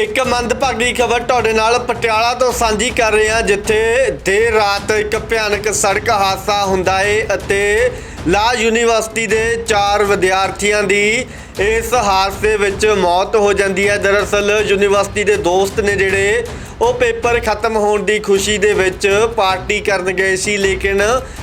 ਇੱਕ ਮੰਦਭਾਗੀ ਖਬਰ ਤੁਹਾਡੇ ਨਾਲ ਪਟਿਆਲਾ ਤੋਂ ਸਾਂਝੀ ਕਰ ਰਹੇ ਹਾਂ, ਜਿੱਥੇ ਦੇਰ ਰਾਤ ਇੱਕ ਭਿਆਨਕ ਸੜਕ ਹਾਦਸਾ ਹੁੰਦਾ ਹੈ ਅਤੇ ਲਾ ਯੂਨੀਵਰਸਿਟੀ ਦੇ ਚਾਰ ਵਿਦਿਆਰਥੀਆਂ ਦੀ ਇਸ ਹਾਦਸੇ ਵਿੱਚ ਮੌਤ ਹੋ ਜਾਂਦੀ ਹੈ। ਦਰਅਸਲ ਯੂਨੀਵਰਸਿਟੀ ਦੇ ਦੋਸਤ ਨੇ ਜਿਹੜੇ ਉਹ ਪੇਪਰ ਖਤਮ ਹੋਣ ਦੀ ਖੁਸ਼ੀ ਦੇ ਵਿੱਚ ਪਾਰਟੀ ਕਰਨ ਗਏ ਸੀ, ਲੇਕਿਨ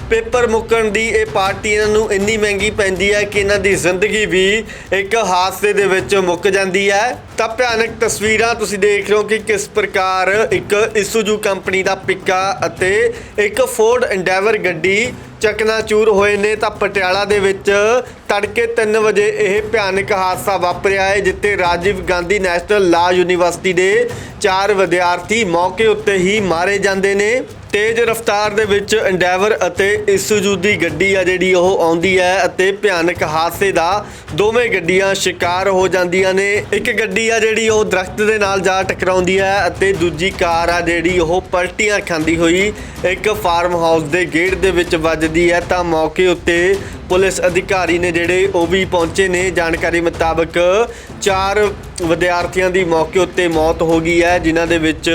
ਪੇਪਰ ਮੁੱਕਣ ਦੀ ਇਹ ਪਾਰਟੀ ਇਹਨਾਂ ਨੂੰ ਇੰਨੀ ਮਹਿੰਗੀ ਪੈਂਦੀ ਹੈ ਕਿ ਇਹਨਾਂ ਦੀ ਜ਼ਿੰਦਗੀ ਵੀ ਇੱਕ ਹਾਦਸੇ ਦੇ ਵਿੱਚ ਮੁੱਕ ਜਾਂਦੀ ਹੈ। ਤਾਂ ਭਿਆਨਕ ਤਸਵੀਰਾਂ ਤੁਸੀਂ ਦੇਖ ਰਹੇ ਹੋ ਕਿ ਕਿਸ ਪ੍ਰਕਾਰ ਇੱਕ ਇਸੂਜੂ ਕੰਪਨੀ ਦਾ ਪਿੱਕਾ ਅਤੇ ਇੱਕ ਫੋਰਡ ਐਂਡੇਵਰ ਗੱਡੀ ਚਕਨਾਚੂਰ ਹੋਏ ਨੇ ਤਾਂ ਪਟਿਆਲਾ ਦੇ ਵਿੱਚ ਤੜਕੇ 3 ਵਜੇ ਇਹ ਭਿਆਨਕ ਹਾਦਸਾ ਵਾਪਰਿਆ ਹੈ, ਜਿੱਥੇ Rajiv Gandhi national law university ਦੇ ਚਾਰ ਵਿਦਿਆਰਥੀ ਮੌਕੇ ਉੱਤੇ ਹੀ ਮਾਰੇ ਜਾਂਦੇ ਨੇ। ਤੇਜ਼ ਰਫ਼ਤਾਰ ਦੇ ਵਿੱਚ ਐਂਡੇਵਰ ਅਤੇ ਇਸੂਜੂ ਦੀ ਗੱਡੀ ਆ ਜਿਹੜੀ ਉਹ ਆਉਂਦੀ ਹੈ ਅਤੇ ਭਿਆਨਕ ਹਾਦਸੇ ਦਾ ਦੋਵੇਂ ਗੱਡੀਆਂ ਸ਼ਿਕਾਰ ਹੋ ਜਾਂਦੀਆਂ ਨੇ। ਇੱਕ ਗੱਡੀ ਆ ਜਿਹੜੀ ਉਹ ਦਰਖਤ ਦੇ ਨਾਲ ਜਾ ਟਕਰਾਉਂਦੀ ਹੈ ਅਤੇ ਦੂਜੀ ਕਾਰ ਆ ਜਿਹੜੀ ਉਹ ਪਲਟੀਆਂ ਖਾਂਦੀ ਹੋਈ ਇੱਕ ਫਾਰਮ ਹਾਊਸ ਦੇ ਗੇਟ ਦੇ ਵਿੱਚ ਵੱਜਦੀ ਹੈ। ਤਾਂ ਮੌਕੇ ਉੱਤੇ ਪੁਲਿਸ ਅਧਿਕਾਰੀ ਨੇ ਜਿਹੜੇ ਉਹ ਵੀ ਪਹੁੰਚੇ ਨੇ। ਜਾਣਕਾਰੀ ਮੁਤਾਬਕ ਚਾਰ ਵਿਦਿਆਰਥੀਆਂ ਦੀ ਮੌਕੇ ਉੱਤੇ ਮੌਤ ਹੋ ਗਈ ਹੈ, ਜਿਨ੍ਹਾਂ ਦੇ ਵਿੱਚ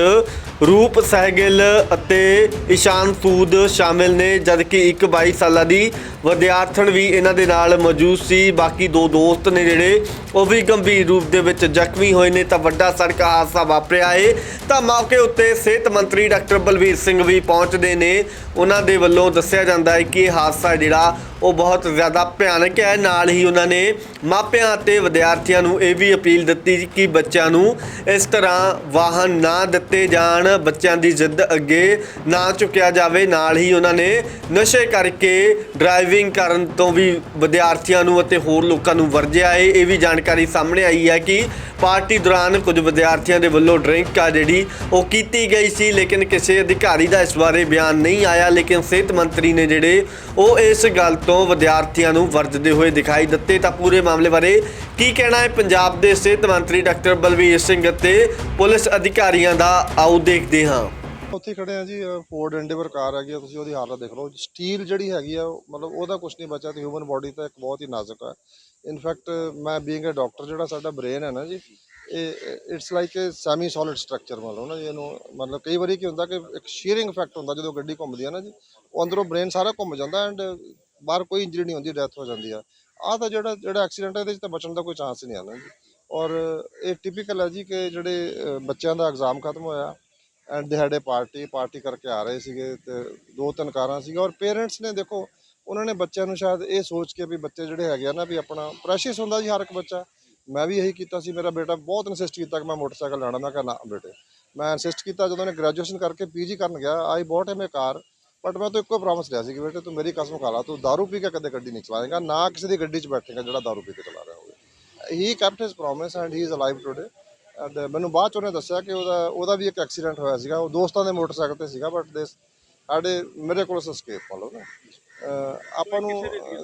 ਰੂਪ ਸਹਿਗਿਲ ਅਤੇ ਇਸ਼ਾਨ ਸੂਦ ਸ਼ਾਮਿਲ ਨੇ, ਜਦਕਿ ਇੱਕ 22 ਸਾਲਾਂ ਦੀ ਵਿਦਿਆਰਥਣ ਵੀ ਇਹਨਾਂ ਦੇ ਨਾਲ ਮੌਜੂਦ ਸੀ। ਬਾਕੀ ਦੋ ਦੋਸਤ ਨੇ ਜਿਹੜੇ ਉਹ ਵੀ ਗੰਭੀਰ ਰੂਪ ਦੇ ਵਿੱਚ ਜ਼ਖਮੀ ਹੋਏ ਨੇ, ਤਾਂ ਵੱਡਾ ਸੜਕ ਹਾਦਸਾ ਵਾਪਰਿਆ ਏ। ਤਾਂ ਮੌਕੇ ਉੱਤੇ ਸਿਹਤ ਮੰਤਰੀ ਡਾਕਟਰ ਬਲਵੀਰ ਸਿੰਘ ਵੀ ਪਹੁੰਚਦੇ ਨੇ। ਉਹਨਾਂ ਦੇ ਵੱਲੋਂ ਦੱਸਿਆ ਜਾਂਦਾ ਹੈ ਕਿ ਇਹ ਹਾਦਸਾ ਜਿਹੜਾ, ਉਹ ਬਹੁਤ ਜ਼ਿਆਦਾ ਭਿਆਨਕ ਹੈ। ਨਾਲ ਹੀ ਉਹਨਾਂ ਨੇ ਮਾਪਿਆਂ ਅਤੇ ਵਿਦਿਆਰਥੀਆਂ ਨੂੰ ਇਹ ਵੀ ਅਪੀਲ ਦਿੱਤੀ ਕਿ ਬੱਚਿਆਂ ਨੂੰ ਇਸ ਤਰ੍ਹਾਂ ਵਾਹਨ ਨਾ ਦਿੱਤੇ ਜਾਣ, ਬੱਚਿਆਂ ਦੀ ਜਿੱਦ ਅੱਗੇ ਨਾ ਚੁੱਕਿਆ ਜਾਵੇ। ਨਾਲ ਹੀ ਉਹਨਾਂ ਨੇ ਨਸ਼ੇ ਕਰਕੇ ਡਰਾਈਵਿੰਗ ਕਰਨ ਤੋਂ ਵੀ ਵਿਦਿਆਰਥੀਆਂ ਨੂੰ ਅਤੇ ਹੋਰ ਲੋਕਾਂ ਨੂੰ ਵਰਜਿਆ ਹੈ। ਇਹ ਵੀ ਜਾਣਕਾਰੀ ਸਾਹਮਣੇ ਆਈ ਹੈ ਕਿ ਪਾਰਟੀ ਦੌਰਾਨ ਕੁਝ ਵਿਦਿਆਰਥੀਆਂ ਦੇ ਵੱਲੋਂ ਡਰਿੰਕ ਆ ਜਿਹੜੀ ਉਹ ਕੀਤੀ ਗਈ ਸੀ, ਲੇਕਿਨ ਕਿਸੇ ਅਧਿਕਾਰੀ ਦਾ ਇਸ ਬਾਰੇ ਬਿਆਨ ਨਹੀਂ ਆਇਆ। ਲੇਕਿਨ ਸਿਹਤ ਮੰਤਰੀ ਨੇ ਜਿਹੜੇ ਉਹ ਇਸ ਗੱਲ ਤੋਂ ਵਿਦਿਆਰਥੀਆਂ ਨੂੰ ਵਰਜਦੇ ਹੋਏ ਦਿਖਾਈ ਦਿੱਤੇ। ਤਾਂ ਪੂਰੇ ਮਾਮਲੇ ਬਾਰੇ ਕੀ ਕਹਿਣਾ ਹੈ? ਪੰਜਾਬ ਦੇ ਸਿਹਤ ਮੰਤਰੀ ਡਾਕਟਰ ਬਲਵੀਰ ਸਿੰਘ ਅਤੇ ਪੁਲਿਸ ਅਧਿਕਾਰੀਆਂ ਦਾ ਆਓ ਦੇਖਦੇ ਹਾਂ। ਉੱਥੇ ਖੜੇ ਆ ਜੀ ਫੋਰਡ ਐਂਡੇਵਰ ਕਾਰ ਹੈਗੀ ਆ, ਤੁਸੀਂ ਉਹਦੀ ਹਾਲਤ ਦੇਖ ਲਓ। ਸਟੀਲ ਜਿਹੜੀ ਹੈਗੀ ਆ, ਮਤਲਬ ਉਹਦਾ ਕੁਝ ਨਹੀਂ ਬਚਿਆ, ਤੇ ਹਿਊਮਨ ਬਾਡੀ ਤਾਂ ਇੱਕ ਬਹੁਤ ਹੀ ਨਾਜ਼ੁਕ ਹੈ ਇਨਫੈਕਟ ਮੈਂ ਬੀਇੰਗ ਅ ਡਾਕਟਰ ਜਿਹੜਾ ਸਾਡਾ ਬ੍ਰੇਨ ਹੈ ਨਾ ਜੀ it's like a semi solid structure ਮਤਲਬ ਨਾ ਜੀ ਇਹਨੂੰ, ਮਤਲਬ ਕਈ ਵਾਰੀ ਕੀ ਹੁੰਦਾ ਕਿ ਇੱਕ ਸ਼ੀਅਰਿੰਗ ਇਫੈਕਟ ਹੁੰਦਾ ਜਦੋਂ ਗੱਡੀ ਘੁੰਮਦੀ ਹੈ ਨਾ ਜੀ, ਉਹ ਅੰਦਰੋਂ ਬ੍ਰੇਨ ਸਾਰਾ ਘੁੰਮ ਜਾਂਦਾ ਐਂਡ ਬਾਹਰ ਕੋਈ ਇੰਜਰੀ ਨਹੀਂ ਹੁੰਦੀ ਡੈਥ ਹੋ ਜਾਂਦੀ ਆ। ਆਹ ਤਾਂ ਜਿਹੜਾ ਜਿਹੜਾ ਐਕਸੀਡੈਂਟ ਹੈ ਇਹਦੇ 'ਚ ਤਾਂ ਬਚਣ ਦਾ ਕੋਈ ਚਾਂਸ ਹੀ ਨਹੀਂ ਆਣਾ ਜੀ। ਔਰ ਇਹ ਟਿਪੀਕਲ ਹੈ ਜੀ ਕਿ ਜਿਹੜੇ ਬੱਚਿਆਂ ਦਾ ਐਗਜ਼ਾਮ ਖਤਮ ਹੋਇਆ ਐਂਡ ਦੇ ਹੈਡ ਪਾਰਟੀ ਪਾਰਟੀ ਕਰਕੇ ਆ ਰਹੇ ਸੀਗੇ ਤੇ ਦੋ ਤਿੰਨ ਕਾਰਾਂ ਸੀਗਾ ਔਰ ਪੇਰੈਂਟਸ ਨੇ ਦੇਖੋ, ਉਹਨਾਂ ਨੇ ਬੱਚਿਆਂ ਨੂੰ ਸ਼ਾਇਦ ਇਹ ਸੋਚ ਕੇ ਵੀ ਬੱਚੇ ਜਿਹੜੇ ਹੈਗੇ ਆ ਨਾ ਵੀ ਆਪਣਾ ਪ੍ਰੈਸ਼ੀਅਸ ਹੁੰਦਾ ਜੀ ਹਰ ਇੱਕ ਬੱਚਾ। ਮੈਂ ਵੀ ਇਹੀ ਕੀਤਾ ਸੀ ਮੇਰਾ ਬੇਟਾ ਬਹੁਤ ਇਨਸਿਸਟ ਕੀਤਾ ਕਿ ਮੈਂ ਮੋਟਰਸਾਈਕਲ ਲੈਣਾ ਮੈਂ ਕਿਹਾ ਨਾ ਬੇਟੇ ਮੈਂ ਇਨਸਿਸਟ ਕੀਤਾ ਜਦੋਂ ਉਹਨੇ ਗ੍ਰੈਜੂਏਸ਼ਨ ਕਰਕੇ ਪੀਜੀ ਕਰਨ ਗਿਆ I bought him A car but ਮੈਂ ਤਾਂ ਇੱਕੋ ਪ੍ਰੋਮਿਸ ਲਿਆ ਸੀ ਕਿ ਬੇਟੇ ਤੂੰ ਮੇਰੀ ਕਸਮ ਖਾ ਲਾ ਤੂੰ दारू ਪੀ ਕੇ ਕਦੇ ਗੱਡੀ ਨਹੀਂ ਚਲਾਏਗਾ ਨਾ ਕਿਸੇ ਦੀ ਗੱਡੀ 'ਚ ਬੈਠੇਗਾ ਜਿਹੜਾ दारू ਪੀ ਕੇ ਚਲਾ ਰਿਹਾ ਹੋਵੇ he kept his promise and he is alive today and ਮੈਨੂੰ ਬਾਅਦ ਚ ਉਹਨੇ ਦੱਸਿਆ ਕਿ ਉਹਦਾ ਉਹਦਾ ਵੀ ਇੱਕ ਐਕਸੀਡੈਂਟ ਹੋਇਆ ਸੀਗਾ ਉਹ ਦੋਸਤਾਂ ਦੇ ਮੋਟਰਸਾਈਕਲ ਤੇ ਸੀਗਾ ਬਟ ਦੇ ਸਾਡੇ ਮੇਰੇ ਕੋਲ ਸਕੇਪ ਮਤਲਬ ਨਾ ਅਹ ਆਪਾਂ ਨੂੰ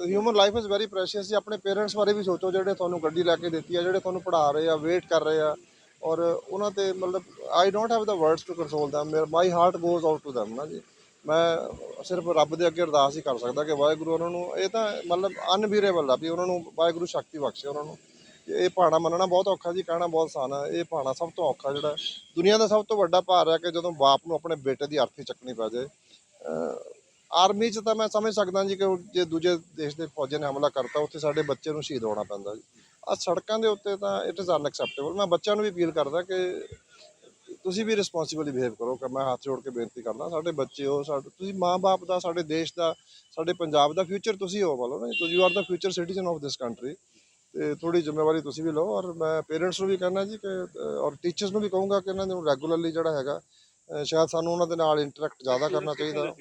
human life is very precious ਜੀ। ਆਪਣੇ ਪੇਰੈਂਟਸ ਬਾਰੇ ਵੀ ਸੋਚੋ ਜਿਹੜੇ ਤੁਹਾਨੂੰ ਗੱਡੀ ਲੈ ਕੇ ਦਿੱਤੀ ਆ ਜਿਹੜੇ ਤੁਹਾਨੂੰ ਪੜ੍ਹਾ ਰਹੇ ਆ ਵੇਟ ਕਰ ਰਹੇ ਆ। ਔਰ ਉਹਨਾਂ ਤੇ ਮਤਲਬ I don't have the words to console them ਮੇਰਾ my heart goes out to them ਨਾ ਜੀ। ਮੈਂ ਸਿਰਫ ਰੱਬ ਦੇ ਅੱਗੇ ਅਰਦਾਸ ਹੀ ਕਰ ਸਕਦਾ ਕਿ ਵਾਹਿਗੁਰੂ ਉਹਨਾਂ ਨੂੰ ਇਹ ਤਾਂ ਮਤਲਬ ਅਨਬੀਰੇਬਲ ਆ ਵੀ ਉਹਨਾਂ ਨੂੰ ਵਾਹਿਗੁਰੂ ਸ਼ਕਤੀ ਬਖਸ਼ੇ ਉਹਨਾਂ ਨੂੰ। ਇਹ ਭਾਣਾ ਮੰਨਣਾ ਬਹੁਤ ਔਖਾ ਜੀ ਕਹਿਣਾ ਬਹੁਤ ਆਸਾਨ ਹੈ ਇਹ ਭਾਣਾ ਸਭ ਤੋਂ ਔਖਾ ਜਿਹੜਾ ਦੁਨੀਆ ਦਾ ਸਭ ਤੋਂ ਵੱਡਾ ਭਾਰ ਹੈ ਕਿ ਜਦੋਂ ਬਾਪ ਨੂੰ ਆਪਣੇ ਬੇਟੇ ਦੀ ਅਰਥੀ ਚੱਕਣੀ ਪੈ ਜਾਏ। ਆਰਮੀ 'ਚ ਤਾਂ ਮੈਂ ਸਮਝ ਸਕਦਾ ਜੀ ਕਿ ਉਹ ਜੇ ਦੂਜੇ ਦੇਸ਼ ਦੇ ਫੌਜੀ ਨੇ ਹਮਲਾ ਕਰਤਾ, ਉੱਥੇ ਸਾਡੇ ਬੱਚੇ ਨੂੰ ਸ਼ਹੀਦ ਹੋਣਾ ਪੈਂਦਾ ਜੀ। ਆ ਸੜਕਾਂ ਦੇ ਉੱਤੇ ਤਾਂ ਇਟ ਇਜ਼ ਅਨਐਕਸੈਪਟੇਬਲ ਮੈਂ ਬੱਚਿਆਂ ਨੂੰ ਵੀ ਅਪੀਲ ਕਰਦਾ ਕਿ ਤੁਸੀਂ ਵੀ ਰਿਸਪੌਂਸਿਬਲੀ ਬਿਹੇਵ ਕਰੋ ਕਿ ਮੈਂ ਹੱਥ ਜੋੜ ਕੇ ਬੇਨਤੀ ਕਰਦਾ, ਸਾਡੇ ਬੱਚੇ ਹੋ, ਸਾਡੇ, ਤੁਸੀਂ ਮਾਂ-ਬਾਪ ਦਾ, ਸਾਡੇ ਦੇਸ਼ ਦਾ, ਸਾਡੇ ਪੰਜਾਬ ਦਾ ਫਿਊਚਰ ਤੁਸੀਂ ਹੋ ਬੋਲੋ ਨਾ ਤੁਸੀਂ are the future citizen of this country ਤੇ ਥੋੜੀ ਜ਼ਿੰਮੇਵਾਰੀ ਤੁਸੀਂ ਵੀ ਲਓ ਔਰ ਮੈਂ ਪੇਰੈਂਟਸ ਨੂੰ ਵੀ ਕਹਿਣਾ ਜੀ ਕਿ, ਔਰ ਟੀਚਰਸ ਨੂੰ ਵੀ ਕਹੂੰਗਾ ਕਿ ਇਹਨਾਂ ਨੂੰ ਰੈਗੂਲਰਲੀ ਜਿਹੜਾ ਹੈਗਾ ਸ਼ਾਇਦ ਸਾਨੂੰ ਉਹਨਾਂ ਦੇ ਨਾਲ ਇੰਟਰੈਕਟ ਜ਼ਿਆਦਾ ਕਰਨਾ ਚਾਹੀਦਾ।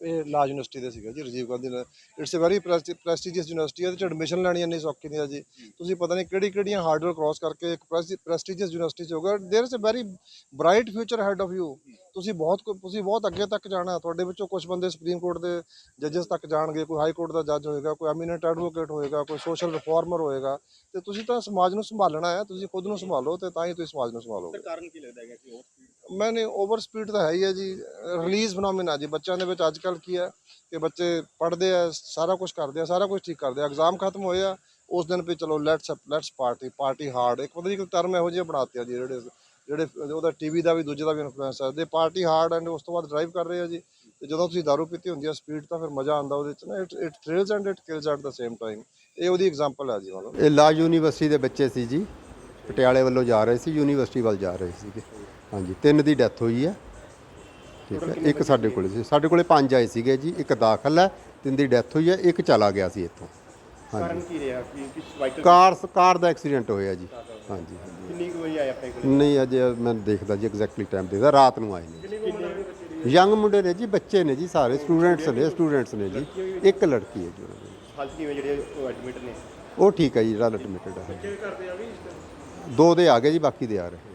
ਇਹ ਲਾ ਯੂਨੀਵਰਸਿਟੀ ਦੇ ਸੀਗਾ ਜੀ Rajiv Gandhi it's a very prestigious university ਇਹਦੇ ਚ ਐਡਮਿਸ਼ਨ ਲੈਣੀ ਇੰਨੀ ਸੌਖੀ ਨਹੀਂ ਹੈ ਜੀ ਤੁਸੀਂ ਪਤਾ ਨਹੀਂ ਕਿਹੜੀ ਕਿਹੜੀਆਂ ਹਾਰਡਲ ਕ੍ਰਾਸ ਕਰਕੇ ਇੱਕ ਪ੍ਰੈਸਟੀਜੀਅਸ ਯੂਨੀਵਰਸਿਟੀ ਚ ਹੋਗਾ there is a very bright future head of you ਤੁਸੀਂ ਬਹੁਤ ਕੁ- ਤੁਸੀਂ ਬਹੁਤ ਅੱਗੇ ਤੱਕ ਜਾਣਾ ਤੁਹਾਡੇ ਵਿੱਚੋਂ ਕੁਝ ਬੰਦੇ ਸੁਪਰੀਮ ਕੋਰਟ ਦੇ ਜੱਜਸ ਤੱਕ ਜਾਣਗੇ ਕੋਈ ਹਾਈ ਕੋਰਟ ਦਾ ਜੱਜ ਹੋਏਗਾ ਕੋਈ ਐਮੀਨੈਂਟ ਐਡਵੋਕੇਟ ਹੋਏਗਾ ਕੋਈ ਸੋਸ਼ਲ ਰਿਫਾਰਮਰ ਹੋਏਗਾ ਤੇ ਤੁਸੀਂ ਤਾਂ ਸਮਾਜ ਨੂੰ ਸੰਭਾਲਣਾ ਹੈ ਤੁਸੀਂ ਖੁਦ ਨੂੰ ਸੰਭਾਲੋ ਤੇ ਤਾਂ ਹੀ ਤੁਸੀਂ ਸਮਾਜ ਨੂੰ ਸੰਭਾਲੋਗੇ ਕਾਰਨ ਕੀ ਲੱਗਦਾ ਹੈਗਾ ਕਿ ਉਹ ਮੈਨੇ ਓਵਰ ਸਪੀਡ ਤਾਂ ਹੈ ਹੀ ਹੈ ਜੀ। ਰਿਲੀਜ਼ ਫਨੋਮੀਨਾ ਜੀ। ਬੱਚਿਆਂ ਦੇ ਵਿੱਚ ਅੱਜ ਕੱਲ ਕੀ ਹੈ ਕਿ ਬੱਚੇ ਪੜ੍ਹਦੇ ਆ, ਸਾਰਾ ਕੁਝ ਕਰਦੇ ਆ, ਸਾਰਾ ਕੁਝ ਠੀਕ ਕਰਦੇ ਆ। ਐਗਜ਼ਾਮ ਖਤਮ ਹੋਏ ਆ, ਉਸ ਦਿਨ ਵੀ ਚਲੋ let's let's party party hard ਇੱਕ ਪਤਾ ਨਹੀਂ ਕੋਈ ਟਰਮ ਇਹੋ ਜਿਹੇ ਬਣਾਤੇ ਆ ਜੀ, ਜਿਹੜੇ ਜਿਹੜੇ ਉਹਦਾ ਟੀਵੀ ਦਾ ਵੀ, ਦੂਜੇ ਦਾ ਵੀ ਇਨਫਲੂਐਂਸ ਹੈ ਦੇ ਪਾਰਟੀ ਹਾਰਡ ਐਂਡ ਉਸ ਤੋਂ ਬਾਅਦ ਡਰਾਈਵ ਕਰ ਰਹੇ ਆ ਜੀ, ਤੇ ਜਦੋਂ ਤੁਸੀਂ ਦਾਰੂ ਪੀਤੀ ਹੁੰਦੀ ਆ ਸਪੀਡ ਤਾਂ ਫਿਰ ਮਜ਼ਾ ਆਉਂਦਾ ਉਹਦੇ ਚ ਨਾ। It it thrills and it kills at the same time ਇਹ ਉਹਦੀ ਐਗਜ਼ਾਮਪਲ ਹੈ ਜੀ, ਮਤਲਬ। ਇਹ ਲਾ ਯੂਨੀਵਰਸਿਟੀ ਦੇ ਬੱਚੇ ਸੀ ਜੀ। ਪਟਿਆਲੇ ਵੱਲੋਂ ਜਾ ਰਹੇ ਸੀ ਯੂਨੀਵਰਸਿਟੀ ਵੱਲ ਜਾ ਰਹੇ ਸੀਗੇ। ਹਾਂਜੀ ਤਿੰਨ ਦੀ ਡੈਥ ਹੋਈ ਹੈ। ਠੀਕ ਹੈ ਇੱਕ ਸਾਡੇ ਕੋਲੇ ਸੀ। ਸਾਡੇ ਕੋਲੇ ਪੰਜ ਆਏ ਸੀਗੇ ਜੀ ਇੱਕ ਦਾਖਲ ਹੈ ਤਿੰਨ ਦੀ ਡੈਥ ਹੋਈ ਹੈ ਇੱਕ ਚਲਾ ਗਿਆ ਸੀ ਇੱਥੋਂ। ਕਾਰਨ ਕੀ ਰਿਹਾ? ਕਿ ਵਾਈਕਲ ਕਾਰ ਕਾਰ ਦਾ ਐਕਸੀਡੈਂਟ ਹੋਇਆ ਜੀ। ਹਾਂਜੀ। ਕਿੰਨੀ ਕੁ ਵਜੇ ਆਇਆ ਆਪਣੇ ਕੋਲ? ਨਹੀਂ ਅਜੇ ਮੈਂ ਦੇਖਦਾ ਜੀ ਐਗਜ਼ੈਕਟਲੀ ਟਾਈਮ ਦੇਖਦਾ ਰਾਤ ਨੂੰ ਆਏ ਨੇ। ਯੰਗ ਮੁੰਡੇ ਨੇ ਜੀ ਬੱਚੇ ਨੇ ਜੀ ਸਾਰੇ ਸਟੂਡੈਂਟਸ ਨੇ ਸਟੂਡੈਂਟਸ ਨੇ ਜੀ। ਇੱਕ ਲੜਕੀ ਹੈ ਜੀ। ਹਾਲਤ ਕਿਵੇਂ ਜਿਹੜੇ ਐਡਮਿਟ ਨੇ? ਉਹ ਠੀਕ ਹੈ ਜੀ ਜਿਹੜਾ ਐਡਮਿਟਡ ਹੈ। ਦੋ ਦੇ ਆ ਗਏ ਜੀ ਬਾਕੀ ਦੇ ਆ ਰਹੇ।